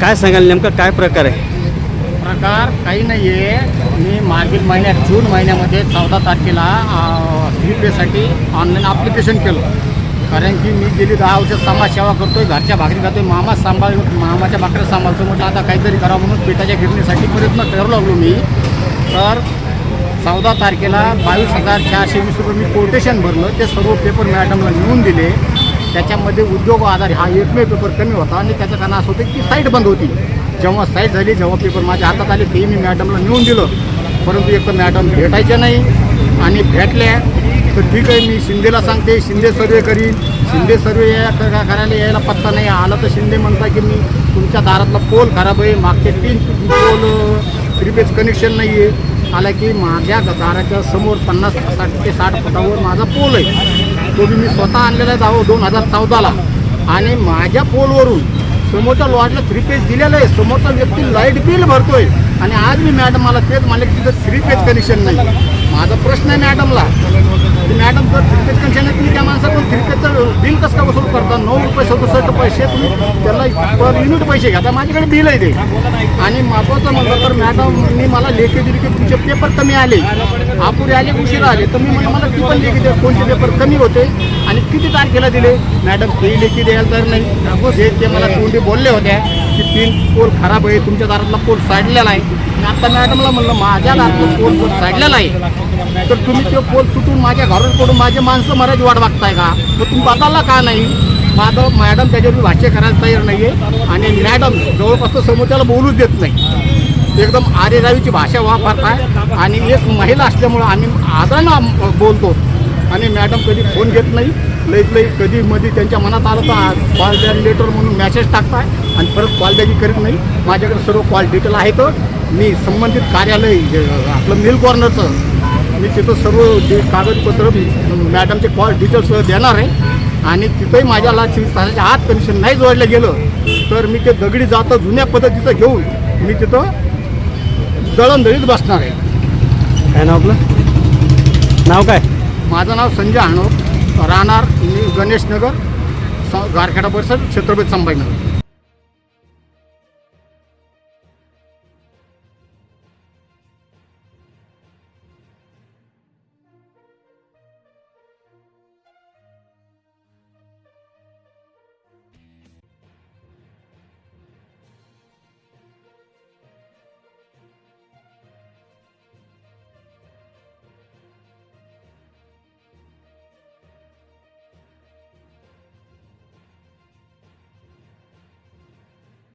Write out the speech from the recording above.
काय सांगाल नेमकं काय प्रकार आहे? प्रकार काही नाही आहे मी मागील महिन्यात जून महिन्यामध्ये चौदा तारखेला थ्री पेसाठी ऑनलाईन ॲप्लिकेशन केलं. कारण की मी गेली दहा वर्ष समाजसेवा करतोय घरच्या भाकरी खातोय मामा सांभाळ मामाच्या भाकऱ्या सांभाळतो म्हटलं आता काहीतरी करावं म्हणून पिठाच्या गिरणीसाठी प्रयत्न करू लागलो मी. तर चौदा तारखेला बावीस हजार चारशे वीस रुपये मी कोटेशन भरलं. ते सर्व पेपर मॅडमला लिहून दिले. त्याच्यामध्ये उद्योग आधार हा एकमेव पेपर कमी होता आणि त्याचं कारण असं होतं की साईट बंद होती. जेव्हा साईट झाली जेव्हा पेपर माझ्या हातात आले ते मी मॅडमला लिहून दिलं. परंतु एक तर मॅडम भेटायच्या नाही आणि भेटल्या तर ठीक आहे मी शिंदेला सांगते शिंदे सर्वे करीन. शिंदे सर्वे या करायला यायला पत्ता नाही. आला तर शिंदे म्हणता की मी तुमच्या दारातला पोल खराब आहे. मागचे तीन पोल रिपेज कनेक्शन नाही आहे आला की माझ्या दाराच्या समोर पन्नास साठ ते साठ फुटावर माझा पोल आहे. तो बी मी स्वतः आणलेला आहे जावं दोन हजार चौदाला. आणि माझ्या पोलवरून समोरच्या लॉजला थ्री पेज दिलेलं आहे. समोरचा व्यक्ती लाइट बिल भरतोय. आणि आज मी मॅडम मला तेच म्हणले की तिथं थ्री पेज कनेक्शन नाही. माझा प्रश्न आहे मॅडमला मॅडम जर क्रिकेट पेज तुम्ही त्या माणसाकडून क्रिकेटचं बिल कसं का वसूल करता? नऊ रुपये सदुसष्ट पैसे तुम्ही त्याला पर युनिट पैसे घ्या. माझ्याकडे बिल आहे ते. आणि महत्त्वाचं म्हटलं म्हणजे तर मॅडमनी मला लेखी दिली की तुमचे पेपर कमी आले. अपुरे आले उशिरा आले. तर मी मला ती पण लेखी द्या कोणते पेपर कमी होते आणि किती तारखेला दिले? मॅडम ते लेखी द्यायला तर नाही. हे ते मला कोणते बोलले होत्या. की तीन पोल खराब आहे तुमच्या दारातला पोल साडलेला आहे. आणि आता मॅडमला म्हणलं माझ्या दारातला पोल पोल साडलेला आहे. तर तुम्ही ते पोल तुटून माझ्या घरून पडून माझे माणसं मराठी वाट बघताय का? तर तुम्ही बदलला का नाही? माझं मॅडम त्याच्यावर भाष्य करायला तयार नाही आहे आणि मॅडम जवळपास तर समोरच्याला बोलूच देत नाही. एकदम आरेरावीची भाषा वापरताय आणि एक महिला असल्यामुळं आम्ही आदरानं बोलतो. आणि मॅडम कधी फोन घेत नाही. लईत लई कधी मध्ये त्यांच्या मनात आलं तर कॉल लेटर म्हणून मॅसेज टाकताय. आणि परत कॉल द्यायची करीत नाही. माझ्याकडे सर्व कॉल डिटेल आहेत. मी संबंधित कार्यालय आपलं मिल कॉर्नरचं मी तिथं सर्व जे कागदपत्र मॅडमचे कॉल डिटेल्स देणार आहे. आणि तिथंही माझ्याला चोवीस तासाच्या आत कनेक्शन नाही जोडलं गेलं तर मी ते दगडी जातं जुन्या पद्धतीचं घेऊन मी तिथं दळणदळीत बसणार आहे. काय नाव आपलं? नाव काय? माझं नाव संजय हाणो राहणार मी गणेशनगर स गारखेडा परिसर छत्रपती संभाजीनगर.